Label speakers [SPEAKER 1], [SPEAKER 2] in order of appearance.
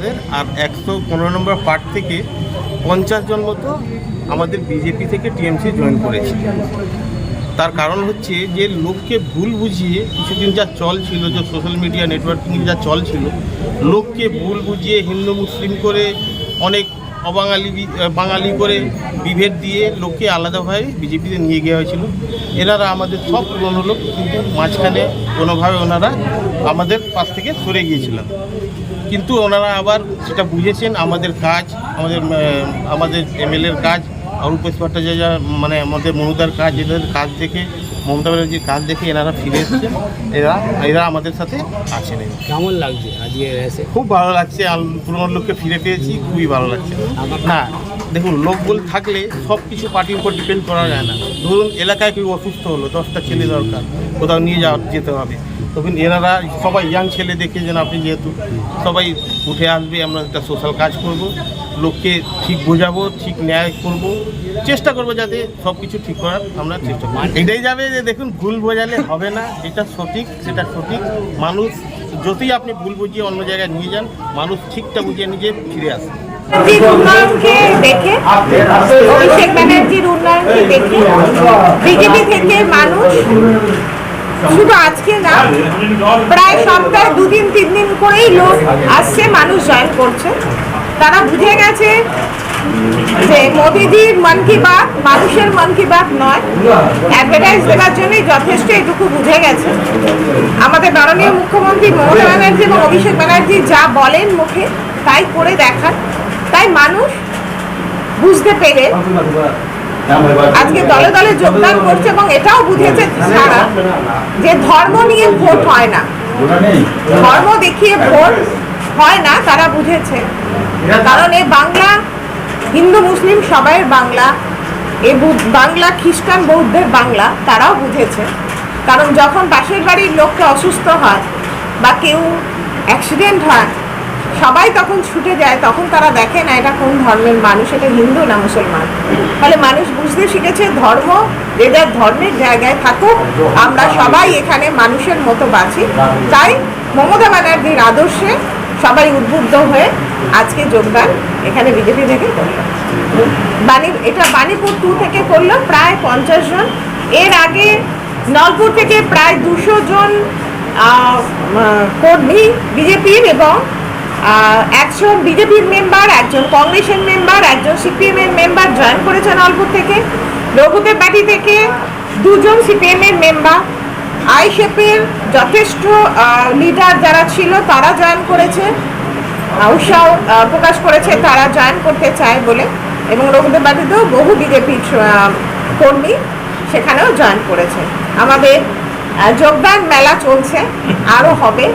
[SPEAKER 1] আমাদের, আর একশো পনেরো নম্বর পার্ট থেকে পঞ্চাশ জন মতো আমাদের বিজেপি থেকে টিএমসি জয়েন করেছে। তার কারণ হচ্ছে যে লোককে ভুল বুঝিয়ে কিছুদিন যা চল ছিল, যে সোশ্যাল মিডিয়া নেটওয়ার্কিং যা চল ছিল, লোককে ভুল বুঝিয়ে হিন্দু মুসলিম করে অনেক অবাঙালি বাঙালি করে বিভেদ দিয়ে লোককে আলাদাভাবে বিজেপিতে নিয়ে গিয়ে হয়েছিল। এনারা আমাদের সব পূরণ হলো কিন্তু মাঝখানে কোনোভাবে ওনারা আমাদের পাশ থেকে সরে গিয়েছিলেন। কিন্তু ওনারা আবার সেটা বুঝেছেন আমাদের কাজ আমাদের আমাদের এমএলএর কাজ অরূপেশ ভট্টাচার্য মানে আমাদের মনুদার কাজ এদের কাজ দেখে মমতা ব্যানার্জির কাজ দেখে এনারা ফিরে এসেছেন। এরা এরা আমাদের সাথে আছেন।
[SPEAKER 2] কেমন লাগছে আজকে এসে?
[SPEAKER 1] খুব ভালো লাগছে পুরনো লোককে ফিরে পেয়েছি খুবই ভালো লাগছে। হ্যাঁ দেখুন লোক বলে থাকলে সব কিছু পার্টির উপর ডিপেন্ড করা যায় না। ধরুন এলাকায় কেউ অসুস্থ হলো দশটা ছেলে দরকার কোথাও নিয়ে যাওয়া যেতে হবে। তখন এনারা সবাই ইয়াং ছেলে দেখে যেন আপনি যেহেতু সবাই উঠে আসবে, আমরা একটা সোশ্যাল কাজ করব, লোককে ঠিক বোঝাবো, ঠিক ন্যায় করব, চেষ্টা করব যাতে সব কিছু ঠিক করার আমরা চেষ্টা করি। এটাই যাবে যে দেখুন, ভুল বোঝালে হবে না যেটা সঠিক, সেটা সঠিক। মানুষ যতই আপনি ভুল বুঝিয়ে অন্য জায়গায় নিয়ে যান, মানুষ ঠিকটা বুঝিয়ে নিজে ফিরে আসে।
[SPEAKER 3] দেখে, অভিষেক ব্যানার্জির উন্নয়নকে দেখে, বিজেপি থেকে মানুষ শুধু আজকে না, প্রায় সপ্তাহে দুদিন তিন দিন করেই লোক আসছে, মানুষ জয়েন করছে। তারা বুঝে গেছে যে মোদিজির মন কি বাত, মানুষের মন কি বাত নয়। অ্যাডভার্টাইজ দেওয়ার জন্যই যথেষ্ট এটুকু বুঝে গেছে। আমাদের মাননীয় মুখ্যমন্ত্রী মমতা ব্যানার্জি এবং অভিষেক ব্যানার্জি যা বলেন মুখে, তাই করে দেখান। তাই মানুষ বুঝতে পেরে আজকে দলে দলে যোগদান করছে এবং এটাও বুঝেছে তারা যে ধর্ম নিয়ে ভোট হয় না। ধর্ম দেখিয়ে ভোট হয় না, তারা বুঝেছে। কারণ এ বাংলা, হিন্দু, মুসলিম সবাই বাংলা, এ বাংলা, খ্রিস্টান, বৌদ্ধের বাংলা, তারাও বুঝেছে। কারণ যখন পাশের বাড়ির লোককে অসুস্থ হয় বা কেউ অ্যাক্সিডেন্ট হয় সবাই তখন ছুটে যায়, তখন তারা দেখে না এটা কোন ধর্মের মানুষ, এটা হিন্দু না মুসলমান। ফলে মানুষ বুঝতে শিখেছে ধর্ম যে যার ধর্মের জায়গায় থাকুক, আমরা সবাই এখানে মানুষের মতো বাঁচি। তাই মমতা ব্যানার্জির আদর্শে সবাই উদ্বুদ্ধ হয়ে আজকে যোগদান এখানে বিজেপি থেকে করল। বাণী এটা বাণীপুর টু থেকে করল প্রায় পঞ্চাশ জন। এর আগে নলপুর থেকে প্রায় দুশো জন কর্মী বিজেপির এবং একজন বিজেপির মেম্বার একজন কংগ্রেসের মেম্বার একজন সিপিএম এর মেম্বার জয়েন করেছে নলপুর থেকে। রঘুদেব বাটি থেকে দুজন সিপিএম এর মেম্বার আইশেপের যথেষ্ট লিডার যারা ছিল, তারা জয়েন করেছে। উৎসাহ প্রকাশ করেছে, তারা জয়েন করতে চায় বলে। এবং রঘুদেব বাটিতেও বহু বিজেপির কর্মী সেখানেও জয়েন করেছে। আমাদের যোগদান মেলা চলছে। আরও হবে।